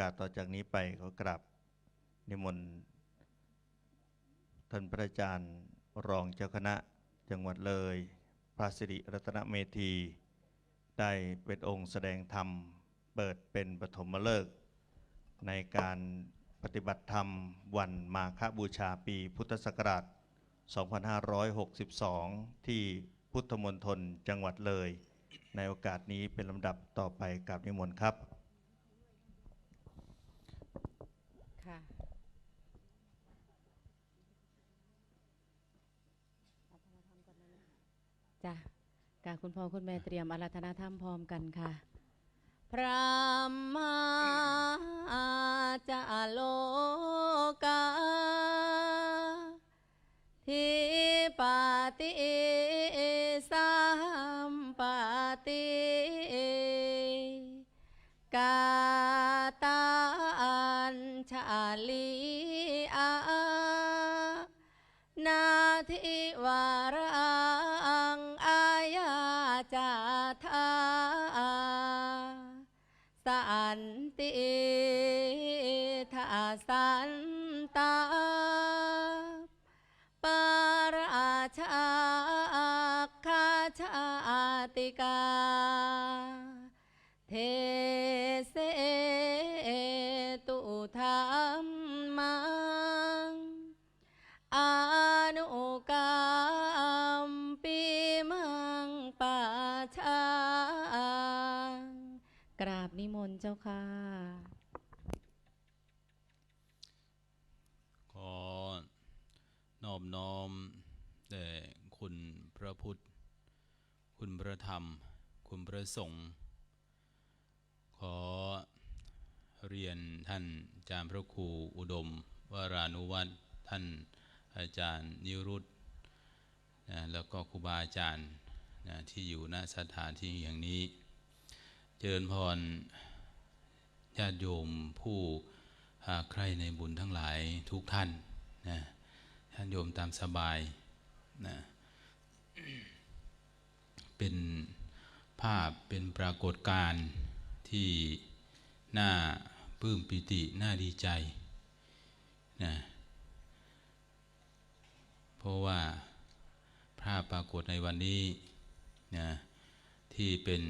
กาสต่อจากนี้ไปขอกราบนิมนต์ท่านพระอาจารย์รองเจ้าคณะจังหวัดเลย พระสิริรัตนเมธี ได้เป็นองค์แสดงธรรม เปิดเป็นปฐมฤกษ์ในการปฏิบัติธรรมวันมาฆบูชาปีพุทธศักราช 2562 ที่พุทธมณฑลจังหวัดเลย ในโอกาสนี้เป็นลำดับต่อไปกับนิมนต์ครับ ค่ะ จ้ะกาคุณพ่อคุณแม่เตรียมอาราธนาธรรมพร้อมกันค่ะ พระมาจาโลกาทิปาติ สันติทาสั บนิมนต์เจ้าค่ะ ขอนอบน้อมแด่คุณพระพุทธ คุณพระธรรม คุณพระสงฆ์ ขอเรียนท่านอาจารย์พระครูอุดม วรานุวัฒน์ท่านอาจารย์นิรุตนะแล้วก็ครูบาอาจารย์นะที่อยู่ณสถานที่อย่างนี้ เจริญพรญาติโยมผู้หาใครในบุญทั้งหลายทุกท่านนะท่านโยมตามสบายนะเป็นภาพเป็นปรากฏการณ์ที่น่าปลื้มปิติน่าดีใจนะเพราะว่าภาพปรากฏในวันนี้นะที่เป็น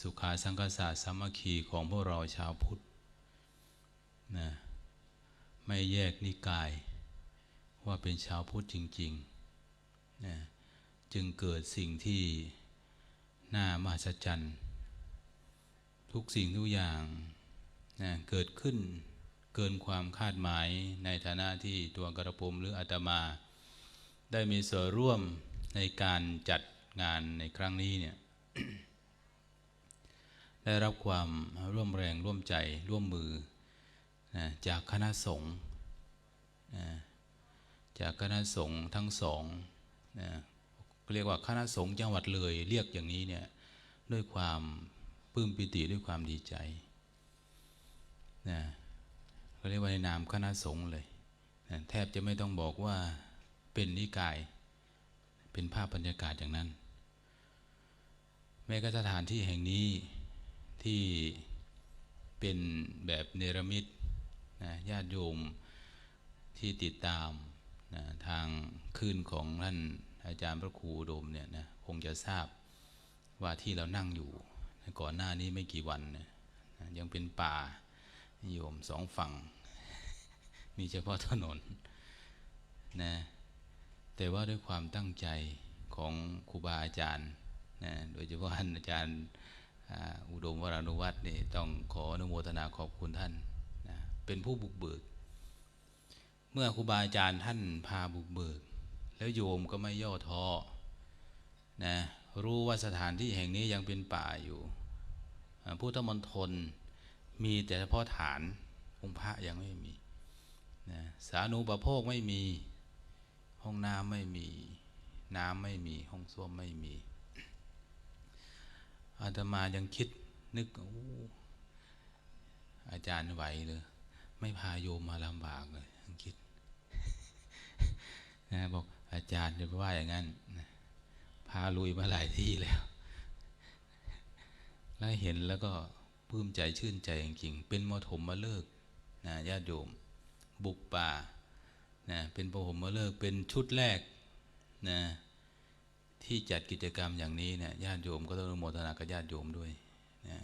สุขาสังกษาสามัคคีของพวกเราชาวพุทธนะไม่แยกนิกายว่าเป็นชาวพุทธจริงๆนะจึงเกิดสิ่งที่น่ามหัศจรรย์ทุกสิ่งทุกอย่างนะเกิดขึ้นเกินความคาดหมายในฐานะที่ตัวกระผมหรืออาตมา ได้มีส่วนร่วมในการจัดงานในครั้งนี้เนี่ย ได้รับความร่วมแรงร่วมใจร่วมมือนะจากคณะสงฆ์นะจากคณะสงฆ์ทั้งสองนะเรียกว่าคณะสงฆ์จังหวัดเลยเรียกอย่างนี้เนี่ยด้วยความปลื้มปิติด้วยความดีใจนะเขาเรียกว่าในนามคณะสงฆ์เลยนะแทบจะไม่ต้องบอกว่าเป็นนิกายเป็นภาพบรรยากาศอย่างนั้น แม้กระทั่งสถานที่แห่งนี้ ที่เป็นแบบเนรมิตนะญาติโยมที่ติดตามนะทางขึ้นของท่านอาจารย์พระครูอุดมเนี่ยนะคงจะทราบว่าที่เรานั่งอยู่ ก่อนหน้านี้ไม่กี่วันนะนะยังเป็นป่าโยมสองฝั่ง มีเฉพาะถนนนะแต่ว่าด้วยความตั้งใจของครูบาอาจารย์นะโดยเฉพาะท่านอาจารย์ อุดมวรานุวัฒน์นี่ต้องขออนุโมทนาขอบคุณท่านนะเป็นผู้บุกเบิก เมื่อครูบาอาจารย์ท่านพาบุกเบิก แล้วโยมก็ไม่ย่อท้อนะรู้ว่าสถานที่แห่งนี้ยังเป็นป่าอยู่อ่าพุทธมณฑลมีแต่เฉพาะฐานองค์พระยังไม่มีนะสานุปโภคไม่มี ห้องน้ำไม่มี น้ำไม่มี ห้องส้วมไม่มี อาตมายังคิดนึกอ้อาจารย์ไหวเลยไม่พาโยมมาลำบากเลยยังคิดนะบอกอาจารย์จะว่าอย่างนั้นพาลุยมาหลายที่แล้ว แล้วเห็นแล้วก็ปลื้มใจชื่นใจจริงๆเป็นมถมมาเลิกนะญาติโยม บุกป่านะเป็นปฐมมาเลิกเป็นชุดแรกนะ ที่จัดกิจกรรมอย่างนี้เนี่ยญาติโยมก็ต้องโมทนากับญาติโยมด้วยนะ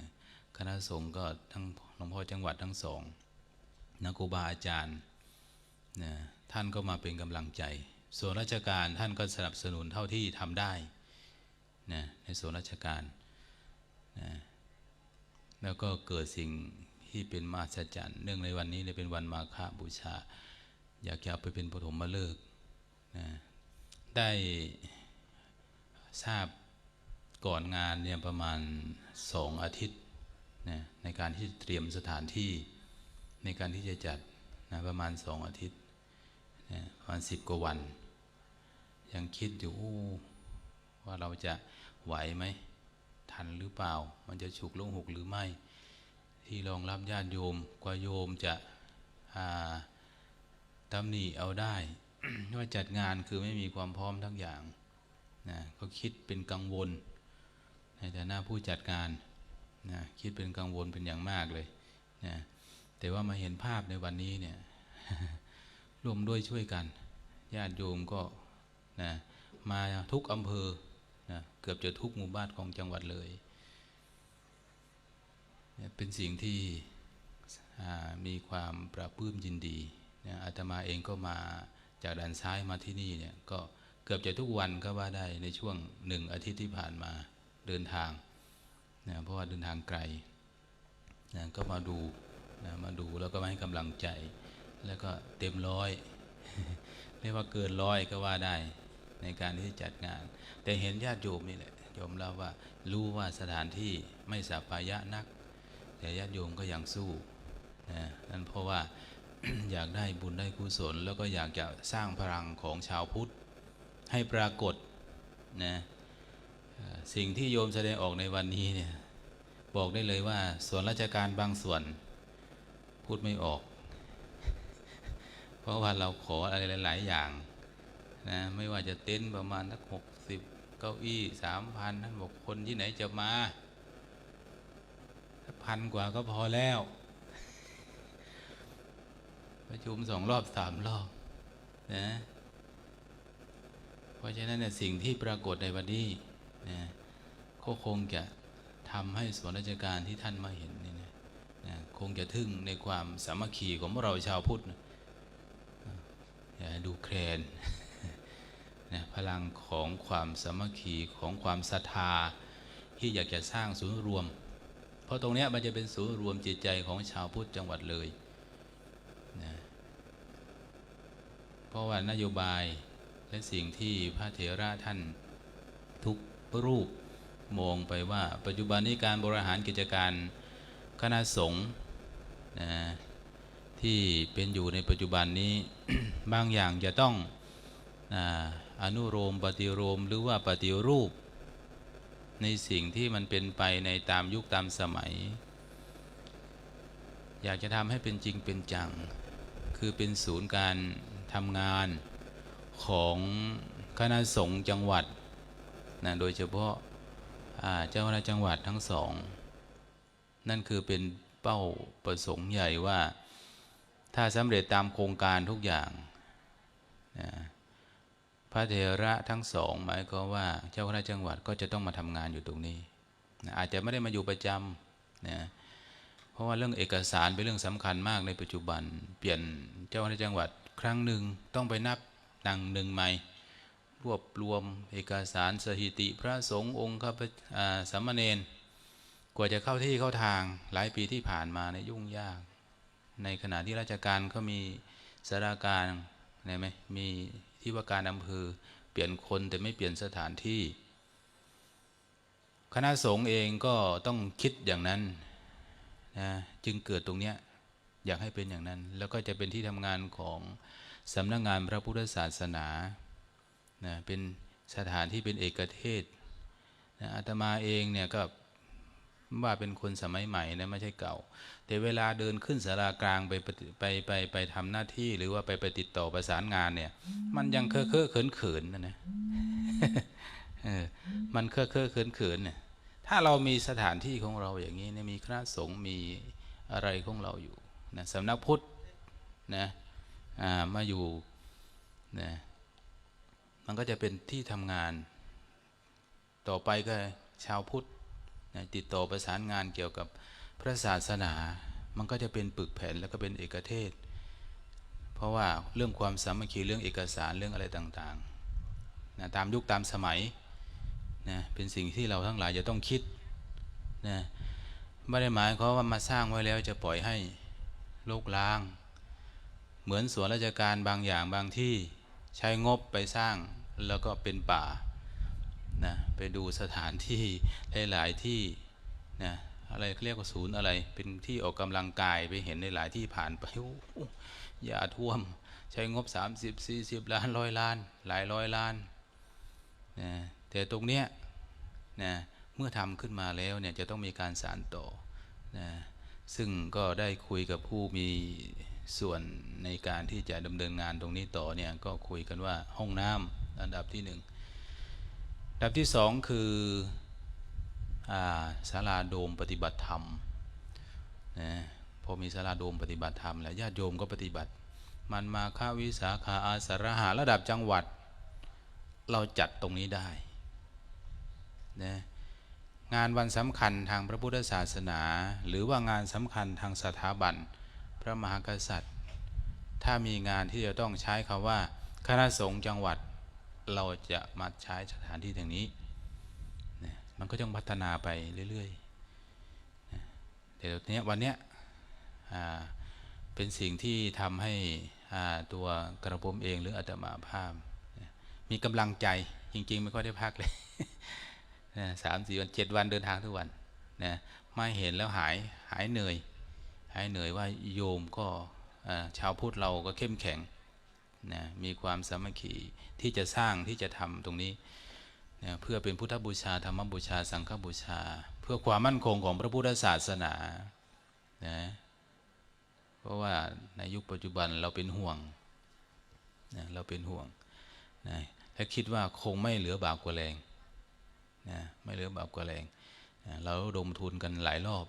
คณะสงฆ์ก็ทั้งหลวงพ่อจังหวัดทั้งสองนักครูบาอาจารย์นะท่านก็มาเป็นกำลังใจ ส่วนราชการท่านก็สนับสนุนเท่าที่ทำได้นะในส่วนราชการนะแล้วก็เกิดสิ่งที่เป็นมาสจันเนื่องในวันนี้เนี่ยเป็นวันมาฆบูชา อยากจะเอาไปเป็นปฐมฤกษ์นะได้ ทราบก่อนงานเนี่ยประมาณสองอาทิตย์นะในการที่เตรียมสถานที่ในการที่จะจัดนะประมาณสองอาทิตย์นะประมาณสิบกว่าวัน ยังคิดอยู่ว่าเราจะไหวไหมทันหรือเปล่า มันจะฉุกลงหกหรือไม่ ที่รองรับญาติโยมกว่าโยมจะตำหนิเอาได้ว่าจัดงานคือไม่มีความพร้อมทั้งอย่าง นะก็คิดเป็นกังวล ในฐานะผู้จัดงานนะคิดเป็นกังวลเป็นอย่างมากเลยนะแต่ว่ามาเห็นภาพในวันนี้เนี่ยร่วมด้วยช่วยกันญาติโยมก็นะมาทุกอำเภอนะเกือบจะทุกหมู่บ้านของจังหวัดเลยเนี่ยเป็นสิ่งที่มีความประปลื้มยินดีนะอาตมาเองก็มาจากด้านซ้ายมาที่นี่เนี่ยก็ เกือบจะทุกวันก็ว่าได้ในช่วงหนึ่งอาทิตย์ที่ผ่านมาเดินทางนะเพราะว่าเดินทางไกลนะก็มาดูนะมาดูแล้วก็มาให้กำลังใจ แล้วก็เต็มร้อยเรียกว่าเกินร้อยก็ว่าได้ในการที่จัดงาน แต่เห็นญาติโยมนี่แหละยอมรับว่ารู้ว่าสถานที่ไม่สัปายะนัก แต่ญาติโยมก็ยังสู้นะนั่นเพราะว่าอยากได้บุญได้กุศลแล้วก็อยากจะสร้างพลังของชาวพุทธ ให้ปรากฏนะสิ่งที่โยมแสดงออกในวันนี้เนี่ยบอกได้เลยว่า ส่วนราชการบางส่วน พูดไม่ออก เพราะว่าเราขออะไรหลาย ๆ อย่างนะไม่ว่าจะเต็นประมาณสักหกสิบเก้าอี้สามพันท่านบอกคนที่ไหนจะมาพันกว่าก็พอแล้ว ประชุมสองรอบสามรอบนะ ราะฉะนั้นเนี่ยสิ่งที่ปรากฏในวันนี้นะก็คงจะทำให้ส่วนราชการที่ท่านมาเห็นนี่นะนะคงจะทึ่งในความสามัคคีของพวกเราชาวพุทธนะอย่าดูแคลนนะพลังของความสามัคคีของความศรัทธาที่อยากจะสร้างศูนย์รวม เพราะตรงเนี้ยมันจะเป็นศูนย์รวมจิตใจของชาวพุทธจังหวัดเลยนะเพราะว่านโยบาย และสิ่งที่พระเถระท่านทุกรูปมองไปว่า ปัจจุบันนี้การบริหารกิจการคณะสงฆ์นะที่เป็นอยู่ในปัจจุบันนี้บางอย่างจะต้องอาอนุโลมปฏิโลมหรือว่าปฏิรูป ในสิ่งที่มันเป็นไปในตามยุคตามสมัย อยากจะทำให้เป็นจริงเป็นจัง คือเป็นศูนย์การทำงาน ของคณะสงฆ์จังหวัดนะโดยเฉพาะาเจ้าคณะจังหวัดทั้งสอง นั่นคือเป็นเป้าประสงค์ใหญ่ว่าถ้าสำเร็จตามโครงการทุกอย่างนะพระเถระทั้งสองหมายความว่าเจ้าคณะจังหวัดก็จะต้องมาทำงานอยู่ตรงนี้นะอาจจะไม่ได้มาอยู่ประจำนะเพราะว่าเรื่องเอกสารเป็นเรื่องสำคัญมากในปัจจุบัน เปลี่ยนเจ้าคณะจังหวัดครั้งหนึ่งต้องไปนับ ดังหนึ่งใหม่ รวบรวมเอกสารสถิติพระสงฆ์องค์ข้าพสามเณรกว่าจะเข้าที่เข้าทางหลายปีที่ผ่านมาในยยุ่งยาก ในขณะที่ราชการก็มีสาราการเห็นไหมมีที่ว่าการอำเภอเปลี่ยนคนแต่ไม่เปลี่ยนสถานที่ คณะสงฆ์เองก็ต้องคิดอย่างนั้นนะจึงเกิดตรงเนี้ยอยากให้เป็นอย่างนั้น แล้วก็จะเป็นที่ทำงานของ สำนักงานพระพุทธศาสนานะเป็นสถานที่เป็นเอกเทศนะอาตมาเองเนี่ยก็ว่าเป็นคนสมัยใหม่นะไม่ใช่เก่า แต่เวลาเดินขึ้นสารากลางไปปไปไปไปทำหน้าที่หรือว่าไปไปติดต่อประสานงานเนี่ย มันยังเคอะเคอะเขินเขินนะนะเออมันเคอะเคอะเขินเขินเนี่ยถ้าเรามีสถานที่ของเราอย่างนี้เนี่ยมีคณะสงฆ์มีอะไรของเราอยู่นะสำนักพุทธนะ มาอยู่นะมันก็จะเป็นที่ทำงาน ต่อไปก็ชาวพุทธนะติดต่อประสานงานเกี่ยวกับพระศาสนา มันก็จะเป็นปึกแผ่นแล้วก็เป็นเอกเทศ เพราะว่าเรื่องความสามัคคีเรื่องเอกสารเรื่องอะไรต่างๆนะตามยุคตามสมัยนะเป็นสิ่งที่เราทั้งหลายจะต้องคิดนะไม่ได้หมายควาว่ามาสร้างไว้แล้วจะปล่อยให้โลกล้าง เหมือนสวนราชการบางอย่างบางที่ใช้งบไปสร้างแล้วก็เป็นป่านะไปดูสถานที่หลาย ๆ ที่นะอะไรเรียกว่าศูนย์อะไร เป็นที่ออกกำลังกายไปเห็นในหลายที่ผ่านไปโอ้โหอย่าท่วม ใช้งบ 30 40 ล้านร้อยล้าน หลายร้อยล้านนะแต่ตรงเนี้ยนะเมื่อทำขึ้นมาแล้วเนี่ยจะต้องมีการสานต่อนะซึ่งก็ได้คุยกับผู้มี ส่วนในการที่จะดำเนินงานตรงนี้ต่อเนี่ยก็คุยกันว่าห้องน้ำอันดับที่หนึ่งอันดับที่สองคืออาศาลาโดมปฏิบัติธรรมนะพอมีศาลาโดมปฏิบัติธรรมแล้วญาติโยมก็ปฏิบัติ มันมาฆาวิสาขาอาสาฬหาระดับจังหวัด เราจัดตรงนี้ได้นะงานวันสำคัญทางพระพุทธศาสนา หรือว่างานสำคัญทางสถาบัน พระมหากษัตริย์ ถ้ามีงานที่จะต้องใช้คำว่าคณะสงฆ์จังหวัดเราจะมาใช้สถานที่ตรงนี้นะมันก็ต้องพัฒนาไปเรื่อยๆนะเดี๋ยวเนี้ยวันเนี้ยเป็นสิ่งที่ทำให้ตัวกระผมเองหรืออาตมาภาพนะมีกำลังใจจริง ๆ ไม่ค่อยได้พักเลยสามสี่วันเจ็ดวันเดินทางทุกวันนะไม่เห็นแล้วหายหายเหนื่อย หายเหนื่อยว่าโยมก็ชาวพุทธเราก็เข้มแข็งนะมีความสามัคคีที่จะสร้างที่จะทำตรงนี้นะเพื่อเป็นพุทธบูชาธรรมบูชา สังฆบูชา เพื่อความมั่นคงของพระพุทธศาสนานะเพราะว่าในยุคปัจจุบันเราเป็นห่วงนะเราเป็นห่วงนะและคิดว่าคงไม่เหลือบาปกว่าแรงนะไม่เหลือบาปกว่าแรงนะเราดมทุนกันหลายรอบ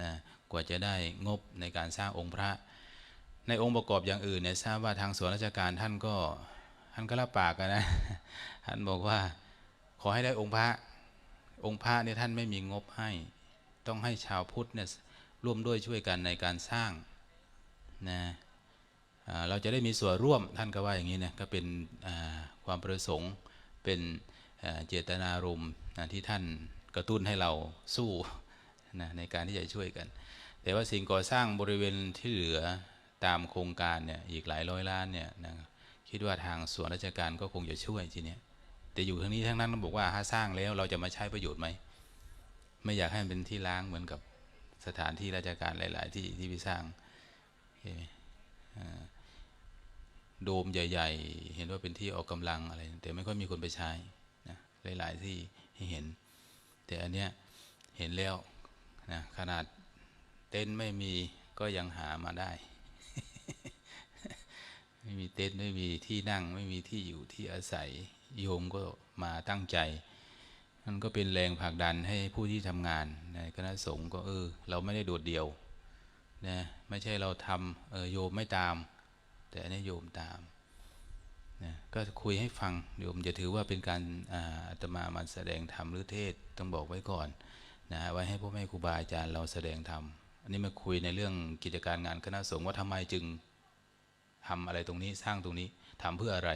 นะกว่าจะได้งบในการสร้างองค์พระ ในองค์ประกอบอย่างอื่นเนี่ยทราบว่าทางส่วนราชการท่านก็ท่านก็รับปากนะ ท่านบอกว่าขอให้ได้องค์พระ องค์พระเนี่ยท่านไม่มีงบให้ ต้องให้ชาวพุทธเนี่ยร่วมด้วยช่วยกันในการสร้างนะเราจะได้มีส่วนร่วมท่านก็ว่าอย่างนี้นะก็เป็นความประสงค์เป็นเจตนารมณ์ที่ท่านกระตุ้นให้เราสู้ นะในการที่จะช่วยกัน แต่ว่าสิ่งก่อสร้างบริเวณที่เหลือตามโครงการเนี่ยอีกหลายร้อยล้านเนี่ยนะคิดว่าทางส่วนราชการก็คงจะช่วยทีเนี้ยแต่อยู่ทั้งนี้ทั้งนั้นต้องบอกว่าถ้าสร้างแล้วเราจะมาใช้ประโยชน์ไหมไม่อยากให้มันเป็นที่ล้างเหมือนกับสถานที่ราชการหลาย ๆ ที่ที่ไปสร้างเห็นไหมโดมใหญ่ ๆ เห็นว่าเป็นที่ออกกำลังอะไร แต่ไม่ค่อยมีคนไปใช้นะหลาย ๆ ที่ให้เห็น แต่อันเนี้ยเห็นแล้ว นะขนาดเต็นท์ไม่มีก็ยังหามาได้ ไม่มีเต็นท์ไม่มีที่นั่ง ไม่มีที่อยู่ที่อาศัยโยมก็มาตั้งใจมันก็เป็นแรงผลักดันให้ผู้ที่ทำงานในคณะสงฆ์ก็เออ เราไม่ได้โดดเดี่ยวนะไม่ใช่เราทำเออโยมไม่ตาม แต่อันนี้โยมตามนะก็คุยให้ฟังโยมจะถือว่าเป็นการอาตมามาแสดงธรรมหรือเทศต้องบอกไว้ก่อน นะไว้ให้พ่อแม่ครูบาอาจารย์เราแสดงธรรมอันนี้มาคุยในเรื่องกิจการงานคณะสงฆ์ว่าทำไมจึงทำอะไรตรงนี้สร้างตรงนี้ทำเพื่ออะไร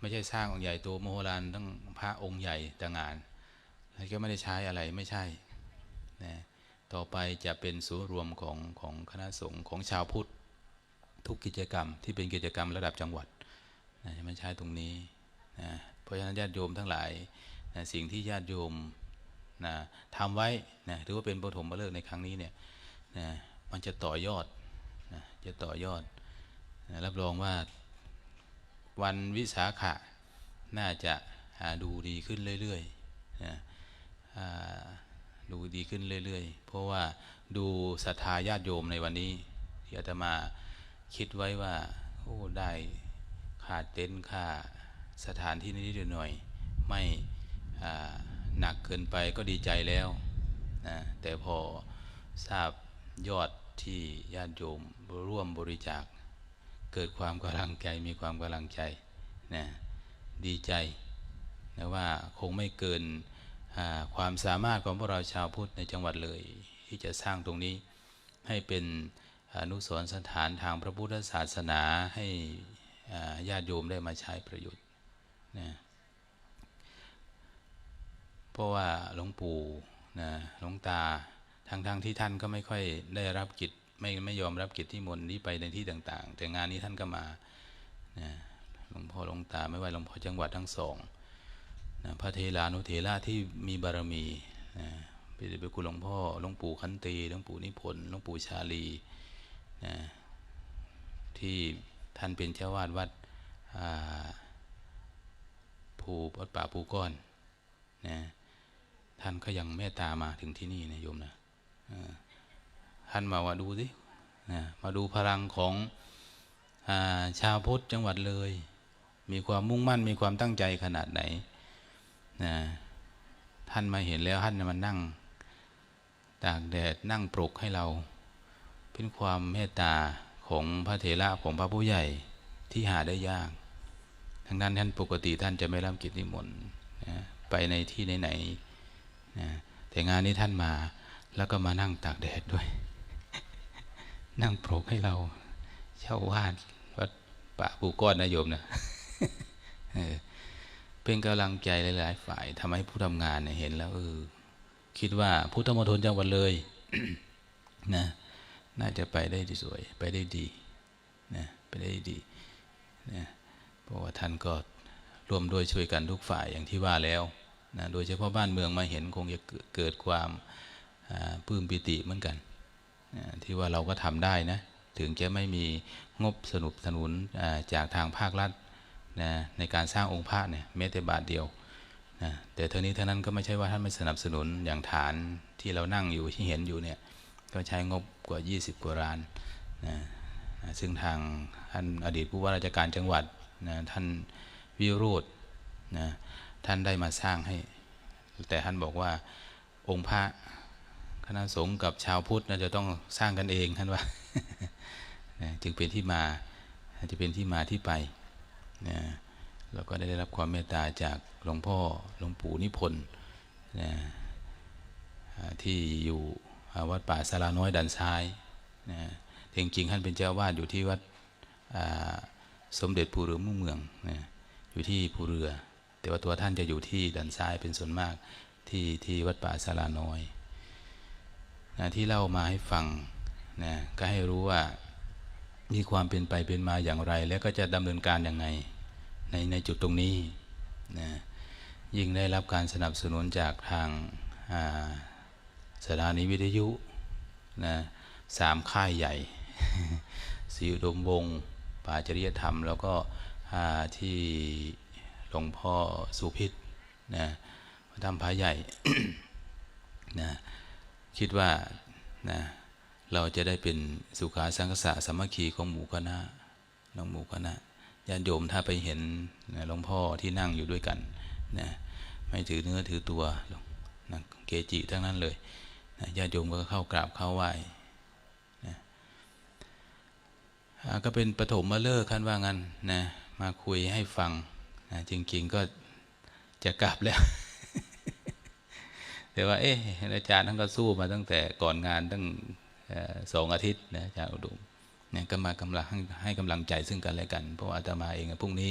ไม่ใช่สร้างองค์ใหญ่โตมโหฬารตั้งพระองค์ใหญ่แต่งานแล้วก็ไม่ได้ใช้อะไรไม่ใช่นะต่อไปจะเป็นศูนย์รวมของของคณะสงฆ์ของชาวพุทธทุกกิจกรรมที่เป็นกิจกรรมระดับจังหวัดนะมันใช้ตรงนี้นะเพราะฉะนั้นญาติโยมทั้งหลายนะสิ่งที่ญาติโยม นะทำไว้นะถือว่าเป็นปฐมฤกษ์ในครั้งนี้เนี่ยนะมันจะต่อยอดนะจะต่อยอดนะรับรองว่าวันวิสาขะน่าจะาดูดีขึ้นเรื่อยๆนะดูดีขึ้นเรื่อยๆ เพราะว่าดูศรัทธาญาติโยมในวันนี้ที่อาตมาคิดไว้ว่าโอ้ได้ขาดเต็นท์ค่าสถานที่นิดๆหน่อย ไม่อ่า หนักเกินไปก็ดีใจแล้วนะแต่พอทราบยอดที่ญาติโยมร่วมบริจาค เกิดความกำลังใจมีความกำลังใจนะดีใจนะว่าคงไม่เกินความสามารถของพวกเราชาวพุทธในจังหวัดเลย ที่จะสร้างตรงนี้ให้เป็นอนุสรณ์สถานทางพระพุทธศาสนาให้ญาติโยมได้มาใช้ประโยชน์นะ เพราะว่าหลวงปู่นะหลวงตาทางทางที่ท่านก็ไม่ค่อยได้รับกิจไม่ไม่ยอมรับกิจที่มนต์นี้ไปในที่ต่าง ๆ แต่งานนี้ท่านก็มานะหลวงพ่อหลวงตาไม่ว่าหลวงพ่อจังหวัดทั้งสองนะพระเทลานุเทระที่มีบารมีนะไปไปคุณหลวงพ่อหลวงปู่ขันตีหลวงปู่นิพนธ์หลวงปู่ชาลีนะที่ท่านเป็นเจ้าวาดวัดอ่าภูวัดป่าภูก้อนนะ ท่านก็ยังเมตตามาถึงที่นี่นะโยมนะท่านมาว่าดูสินะมาดูพลังของอาชาวพุทธจังหวัดเลย มีความมุ่งมั่นมีความตั้งใจขนาดไหนนะท่านมาเห็นแล้วท่านมานั่งตากแดดนั่งปลุกให้เรา เป็นความเมตตาของพระเถระของพระผู้ใหญ่ที่หาได้ยากทั้งนั้นท่านปกติท่านจะไม่รับกิจนิมนต์นะไปในที่ไหนๆน แต่งานนี้ท่านมาแล้วก็มานั่งตากแดดด้วย นั่งโปลุกให้เราเช่าวาดวัดป่าปูก้อนนะโยมนะเออเป็นกำลังใจหลาย ๆ ฝ่ายทำให้ผู้ทำงานเนี่ยเห็นแล้วเออคิดว่าพุทธมณฑลจังหวัดเลยนะน่าจะไปได้ดสวย ไปได้ดีนะไปได้ดีนะเพราะว่าท่านก็ร่วมด้วยช่วยกันทุกฝ่ายอย่างที่ว่าแล้ว นะโดยเฉพาะบ้านเมืองมาเห็นคงจะเกิดความอ่าปลื้มปิติเหมือนกันนะที่ว่าเราก็ทำได้นะถึงจะไม่มีงบสนับสนุนจากทางภาครัฐนะในการสร้างองค์พระเนี่ยแม้แต่บาทเดียวนะแต่เท่านี้เท่านั้นก็ไม่ใช่ว่าท่านไม่สนับสนุนอย่างฐานที่เรานั่งอยู่ที่เห็นอยู่เนี่ยก็ใช้งบกว่า 20 กว่าล้านนะนะซึ่งทางท่านอดีตผู้ว่าราชการจังหวัดนะท่านวิโรธนะ ท่านได้มาสร้างให้ แต่ท่านบอกว่าองค์พระคณะสงฆ์กับชาวพุทธนะจะต้องสร้างกันเองท่านว่านะจึงเป็นที่มาจะเป็นที่มาที่ไปนะแล้วก็ได้รับความเมตตาจากหลวงพ่อหลวงปู่นิพนธ์นะที่อยู่วัดป่าสาราน้อยดันซ้ายนะจริงๆท่านเป็นเจ้าวาดอยู่ที่วัดสมเด็จภูเรือมุ่งเมืองนะอยู่ที่ภูเรือ แต่ว่าตัวท่านจะอยู่ที่ดันซ้ายเป็นส่วนมากที่ที่วัดป่าสาราน้อยนะที่เล่ามาให้ฟังนะก็ให้รู้ว่ามีความเป็นไปเป็นมาอย่างไร แล้วก็จะดำเนินการอยังไงในในจุดตรงนี้นะยิ่งได้รับการสนับสนุนจากทางาสถานีวิทยุนะสามค่ายใหญ่สีอุดมวงป่าจริยธรรม แล้วก็ที่ หลวงพ่อสุพิษนะวัดธรรมพระใหญ่นะคิดว่านะเราจะได้เป็นสุขาสังคสะสามัคคีของหมู่คณะน้องหมู่คณะญาติโยมถ้าไปเห็นนะหลวงพ่อที่นั่งอยู่ด้วยกันนะไม่ถือเนื้อถือตัวนะเกจิทั้งนั้นเลยนะญาติโยมก็เข้ากราบเข้าไหว้นะก็เป็นปฐมมาเลิกขั้นว่างั้นนะมาคุยให้ฟัง จริง ๆก็จะกลับแล้ว แต่ว่า เอ๊ะอาจารย์ท่านก็สู้มาตั้งแต่ก่อนงานตั้งสองอาทิตย์นะอาจารย์อุดมเนี่ยก็มากำลังให้กำลังใจซึ่งกันและกัน เพราะว่าอาตมาเองพรุ่งนี้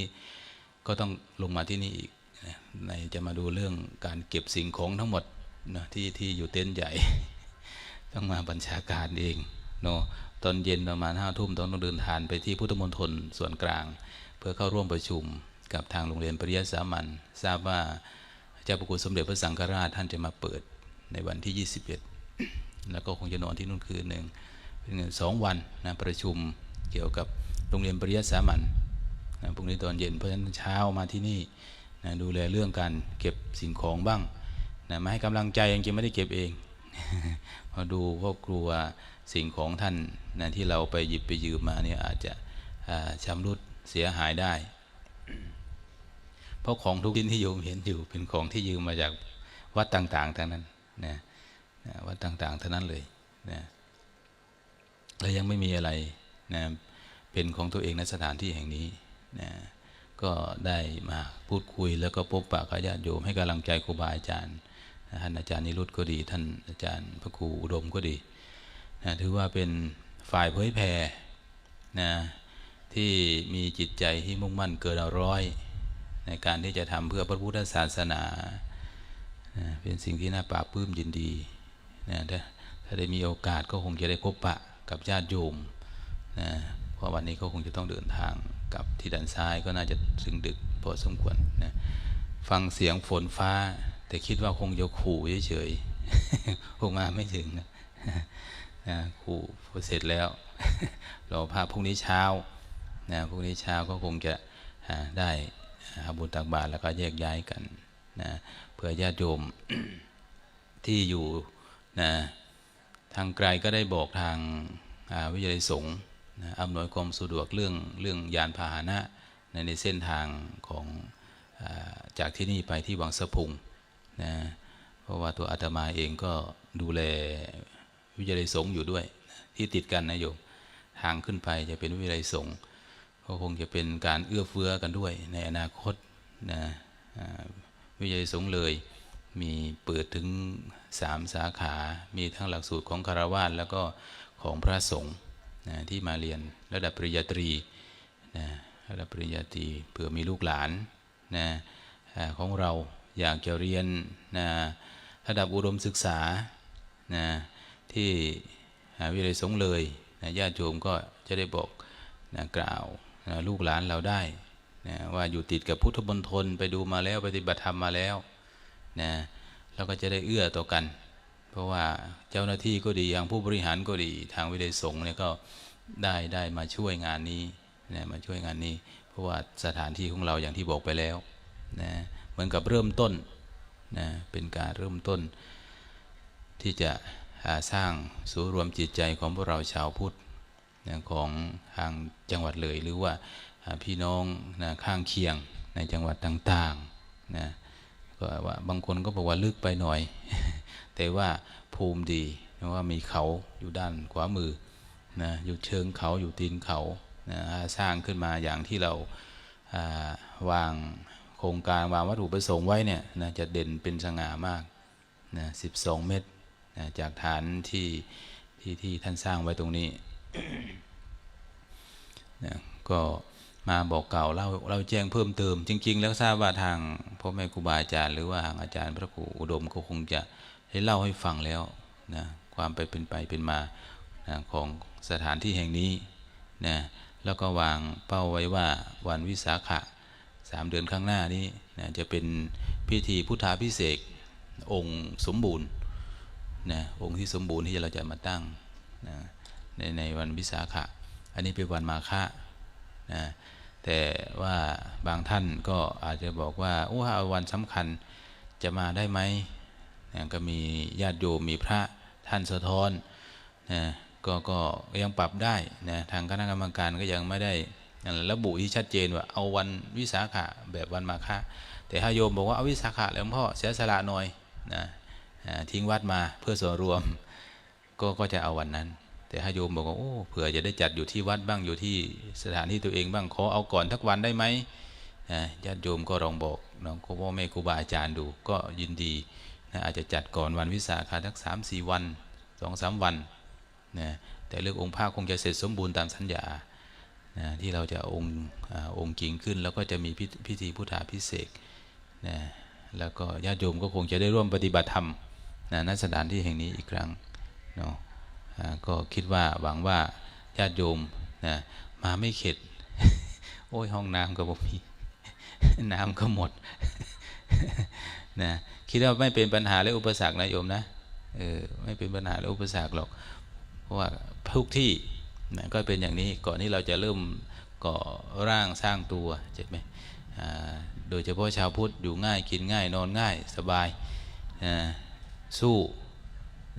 ก็ต้องลงมาที่นี่อีกในจะมาดูเรื่องการเก็บสิ่งของทั้งหมดนะที่ที่อยู่เต็นท์ใหญ่ ต้องมาบัญชาการเองเนาะตอนเย็นประมาณห้าทุ่มต้องเดินทางไปที่พุทธมณฑลส่วนกลาง เพื่อเข้าร่วมประชุม กับทางโรงเรียนปริยัติสามัญทราบว่าเจ้าพระคุณสมเด็จพระสังฆราชท่านจะมาเปิดในวันที่ 21 แล้วก็คงจะนอนที่นู่นคืนหนึ่งเป็นเงินสองวันนะประชุมเกี่ยวกับโรงเรียนปริยัติสามัญนะพรุ่งนี้ตอนเย็นเพราะฉะนั้นเช้ามาที่นี่นะดูแลเรื่องการเก็บสิ่งของบ้างนะมาให้กำลังใจจริงๆไม่ได้เก็บเองมาดูเพราะกลัวสิ่งของท่านนะที่เราไปหยิบไปยืมมาเนี่ยอาจจะอ่าชำรุดเสียหายได้ ราะของทุกชิ้นที่โยมเห็นอยู่เป็นของที่ยืมมาจากวัดต่างๆทั้งนั้นนะวัดต่างๆทั้งนั้นเลยนะและยังไม่มีอะไรนะเป็นของตัวเองในสถานที่แห่งนี้นะก็ได้มาพูดคุยแล้วก็พบปะกับญาติโยมให้กำลังใจครูบาอาจารย์ท่านอาจารย์นิรุตก็ดี ท่านอาจารย์พระครูอุดมก็ดีนะถือว่าเป็นฝ่ายเผยแผ่นะที่มีจิตใจที่มุ่งมั่นเกินร้อย ในการที่จะทำเพื่อพระพุทธศาสนานะเป็นสิ่งที่น่าปราบปลื้มยินดีนะถ้าได้มีโอกาสก็คงจะได้พบปะกับญาติโยมนะเพราะวันนี้ก็คงจะต้องเดินทางกับที่ด้านซ้ายก็น่าจะถึงดึกพอสมควรนะฟังเสียงฝนฟ้า แต่คิดว่าคงจะขู่เฉยๆคงมาไม่ถึงนะขู่พอเสร็จแล้วรอภาพพรุ่งนี้เช้านะพรุ่งนี้เช้าก็คงจะได้ บุญตักบาตรแล้วก็แยกย้ายกันนะเพื่อญาติโยมที่อยู่นะทางไกลก็ได้บอกทางาวิทยาลัยสงฆ์นะอำนวยความสะดวกเรื่องเรื่องยานพาหนะในในเส้นทางของอาจากที่นี่ไปที่วังสะพุงนะเพราะว่าตัวอาตมาเองก็ดูแลวิทยาลัยสงฆ์อยู่ด้วย ที่ติดกันนะโยมทางขึ้นไปจะเป็นวิทยาลัยสงฆ์ ก็คงจะเป็นการเอื้อเฟื้อกันด้วยในอนาคตนะวิทยาลัยสงเลยมีเปิดถึงสามสาขา มีทั้งหลักสูตรของคารวาสแล้วก็ของพระสงฆ์นะที่มาเรียนระดับปริญญาตรีนะระดับปริญญาตรีเผื่อมีลูกหลานนะของเราอยากจะเรียนนะระดับอุดมศึกษานะที่วิทยาลัยสงเลยนะญาติโยมก็จะได้บอกนะกล่าว ลูกหลานเราได้นะว่าอยู่ติดกับพุทธมณฑลไปดูมาแล้วปฏิบัติธรรมมาแล้วนะแล้วก็จะได้เอื้อต่อกัน เพราะว่าเจ้าหน้าที่ก็ดีอย่างผู้บริหารก็ดีทางวิทยสงฆ์เนี่ยก็ได้ได้มาช่วยงานนี้นะมาช่วยงานนี้ เพราะว่าสถานที่ของเราอย่างที่บอกไปแล้วนะเหมือนกับเริ่มต้นนะเป็นการเริ่มต้น ที่จะสร้างศูนย์รวมจิตใจของพวกเราชาวพุทธ นะของทางจังหวัดเลย หรือว่าพี่น้องนะข้างเคียงในจังหวัดต่างๆนะก็ว่าบางคนก็บอกว่าลึกไปหน่อย แต่ว่าภูมิดีเพราะว่ามีเขาอยู่ด้านขวามือนะอยู่เชิงเขาอยู่ตีนเขานะสร้างขึ้นมาอย่างที่เราาวางโครงการวางวัตถุประสงค์ไว้เนี่ยนะจะเด่นเป็นสง่ามากนะ12 เมตรนะจากฐานที่ที่ที่ท่านสร้างไว้ตรงนี้ นะก็มาบอกเก่าเล่าเราแจ้งเพิ่มเติม จริง ๆ แล้วทราบว่าทางพ่อแม่ครูบาอาจารย์ หรือว่าทางอาจารย์พระครูอุดมก็คงจะได้เล่าให้ฟังแล้วนะความไปเป็นไปเป็นมานะของสถานที่แห่งนี้นะแล้วก็วางเป้าไว้ว่าวันวิสาขะสามเดือนข้างหน้านี้นะจะเป็นพิธีพุทธาพิเศษองค์สมบูรณ์นะองค์ที่สมบูรณ์ที่เราจะมาตั้งนะ ในในวันวิสาขะ อันนี้เป็นวันมาฆะนะแต่ว่าบางท่านก็อาจจะบอกว่าโอ้เอาวันสำคัญจะมาได้ไหมนะก็มีญาติโยมมีพระท่านสะท้อนนะก็ก็ยังปรับได้นะทางคณะกรรมการก็ยังไม่ได้ระบุที่ชัดเจนว่าเอาวันวิสาขะแบบวันมาฆะแต่ถ้าโยมบอกว่าเอาวิสาขะแล้วพ่อเสียสละหน่อยนะทิ้งวัดมาเพื่อส่วนรวม ก็ก็จะเอาวันนั้น แต่ถ้โยมบอกว่าโอ้เผื่อจะได้จัดอยู่ที่วัดบ้างอยู่ที่สถานที่ตัวเองบ้างขอเอาก่อนทักวันได้ไหมญาติโยมก็ลองบอกน้องพ่อแม่ครูบาอาจารย์ดูก็ยินดีนะอาจจะจัดก่อนวันวิสาขะทักสามสี่วันสองสามวันนะแต่เรื่ององค์พระคงจะเสร็จสมบูรณ์ตามสัญญานะที่เราจะองค์องค์กิ่งขึ้น แล้วก็จะมีพิพธีพุทธาพิเศษนะแล้วก็ญาติโยมก็คงจะได้ร่วมปฏิบัติธรรมนะณสถานที่แห่งนี้อีกครั้งเนาะ ก็คิดว่าหวังว่าญาติโยมนะมาไม่เข็ด โอ้ยห้องน้ำก็บ่มีน้ำก็หมดนะคิดว่าไม่เป็นปัญหาและอุปสรรคนะโยมนะเออไม่เป็นปัญหาและอุปสรรคหรอก เพราะว่าทุกที่นะก็เป็นอย่างนี้ก่อนที่เราจะเริ่มก่อร่างสร้างตัวเจ็บไหมโดยเฉพาะชาวพุทธอยู่ง่ายกินง่ายนอนง่ายสบายนะสู้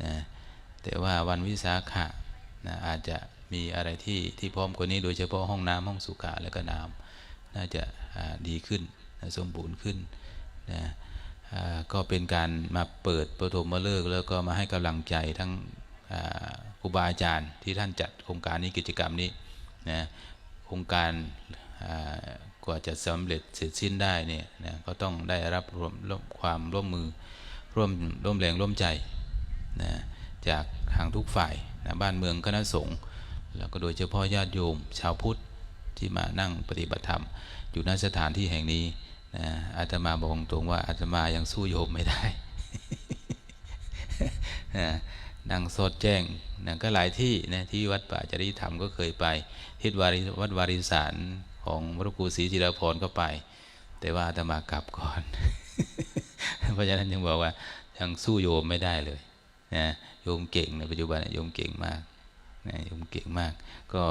นะ แต่ว่าวันวิสาขะนะอาจจะมีอะไรที่ที่พร้อมกว่านี้โดยเฉพาะห้องน้ำห้องสุขาและก็น้ำน่าจะาดีขึ้นนะสมบูรณ์ขึ้นนะก็เป็นการมาเปิดประถมฤกษ์แล้วก็มาให้กำลังใจทั้งครูบาอาจารย์ที่ท่านจัดโครงการนี้กิจกรรมนี้นะโครงการกว่าจะสำเร็จเสร็จสิ้นได้เนี่ยนะก็ต้องได้รับรวมความร่วมมือร่วมร่วมแรงร่วมใจนะ จากทางทุกฝ่ายนะบ้านเมืองคณะสงฆ์แล้วก็โดยเฉพาะญาติโยม ชาวพุทธที่มานั่งปฏิบัติธรรม อยู่ณสถานที่แห่งนี้นะอาตมาบอกตรงว่าอาตมายังสู้โยมไม่ได้นะนั่งสดแจ้งนะก็หลายที่นะที่วัดป่าจริยธรรมก็เคยไปที่วาริวัดวาริสารของพระครูศรีจิรพรก็ไป แต่ว่าอาตมากลับก่อน เพราะฉะนั้นยังบอกว่ายังสู้โยมไม่ได้เลยนะโย มเก่งในปัจจุบันโยมเก่งมากนะโยมเก่งมาก ก็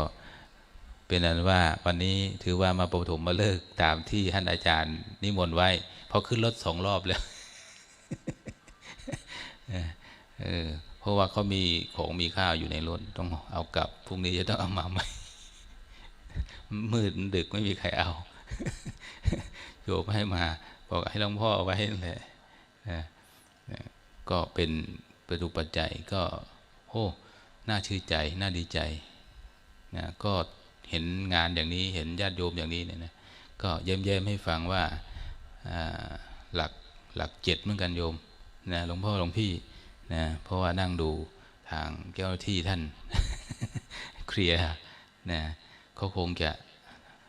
เป็นนั้นว่าวันนี้ถือว่ามาประถมมาเลิกตามที่ท่านอาจารย์นิมนต์ไว้เพราะขึ้นรถสองรอบแล้วเออเพราะว่าเขามีของมีข้าวอยู่ในรถต้องเอากลับพรุ่งนี้จะต้องเอามาใหม่มืดดึกไม่มีใครเอาโยมให้มา บอกให้หลวงพ่อเอาไว้นั่นแหละนะนะก็เป็น ประตูปัจจัยก็โอ้น่าชื่นใจน่าดีใจนะก็เห็นงานอย่างนี้เห็นญาติโยมอย่างนี้เนี่ยนะก็เย้มๆให้ฟังว่าหลักหลักเจ็ดเหมือนกันโยมนะหลวงพ่อหลวงพี่นะเพราะว่านั่งดูทางเจ้าหน้าที่ท่านเคลียร์นะเขาคงจะ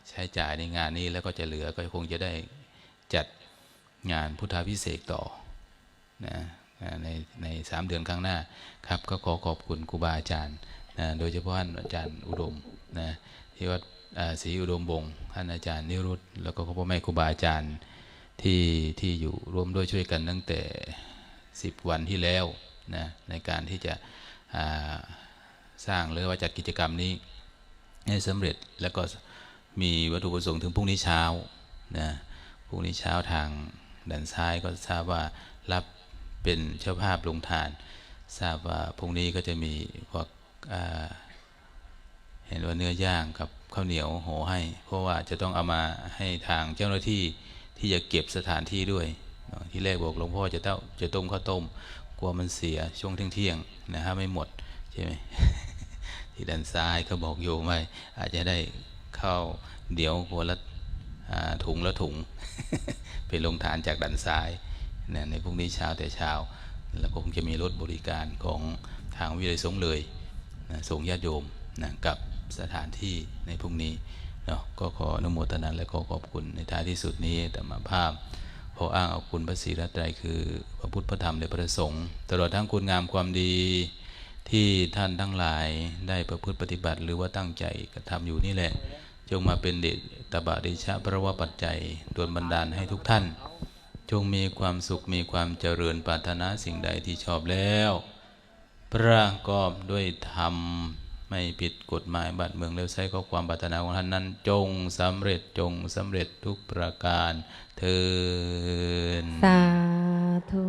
ใช้จ่ายในงานนี้แล้วก็จะเหลือก็คงจะได้จัดงานพุทธาพิเศษต่อนะ ในในสามเดือนข้างหน้าครับก็ขอขอบคุณครูบาอาจารย์นะโดยเฉพาะท่านอาจารย์อุดมนะที่วัดศรีอุดมบงท่านอาจารย์นิรุตแล้วก็พ่อแม่ครูบาอาจารย์ที่ที่อยู่ร่วมด้วยช่วยกันตั้งแต่ 10 วันที่แล้วนะในการที่จะสร้างหรือว่าจัดกิจกรรมนี้ให้สำเร็จแล้วก็มีวัตถุประสงค์ถึงพรุ่งนี้เช้านะพรุ่งนี้เช้าทางด้านซ้ายก็ทราบว่ารับ เป็นเจ้าภาพลงทาน ทราบว่าพรุ่งนี้ก็จะมีพวกเห็นว่าเนื้อย่างกับข้าวเหนียวโหให้ เพราะว่าจะต้องเอามาให้ทางเจ้าหน้าที่ที่จะเก็บสถานที่ด้วย ที่แรกบอกหลวงพ่อจะเต้าจะต้มข้าวต้ม กลัวมันเสียช่วงเที่ยงๆนะฮะไม่หมดใช่ไหมที่ด้านซ้ายเขาบอกโยมไว้อาจจะได้ข้าวเดี๋ยวหัวละถุงละถุงเป็นลงทานจากด้านซ้าย นะในพรุ่งนี้เช้าแต่เช้า แล้วก็คงจะมีรถบริการของทางวิเลยสงเลยนะส่งญาติโยมนะกับสถานที่ในพรุ่งนี้เนาะก็ขออนุโมทนาและขอขอบคุณในท้ายที่สุดนี้แต่มาภาพขออ้างเอาคุณพระศรีรัตนตรัยคือพระพุทธพระธรรมและพระสงฆ์ตลอดทั้งคุณงามความดีที่ท่านทั้งหลายได้ประพฤติปฏิบัติ หรือว่าตั้งใจกระทำอยู่นี่แหละ จงมาเป็นเดชตบะเดชะพระวปัจจัยดลบันดาลให้ทุกท่าน จงมีความสุขมีความเจริญปรารถนาสิ่งใดที่ชอบแล้ว ประกอบด้วยธรรม ไม่ผิดกฎหมายบัตรเมืองแล้วใช้ข้อความปรารถนาของท่านนั้น จงสำเร็จจงสำเร็จทุกประการเทินสาธุ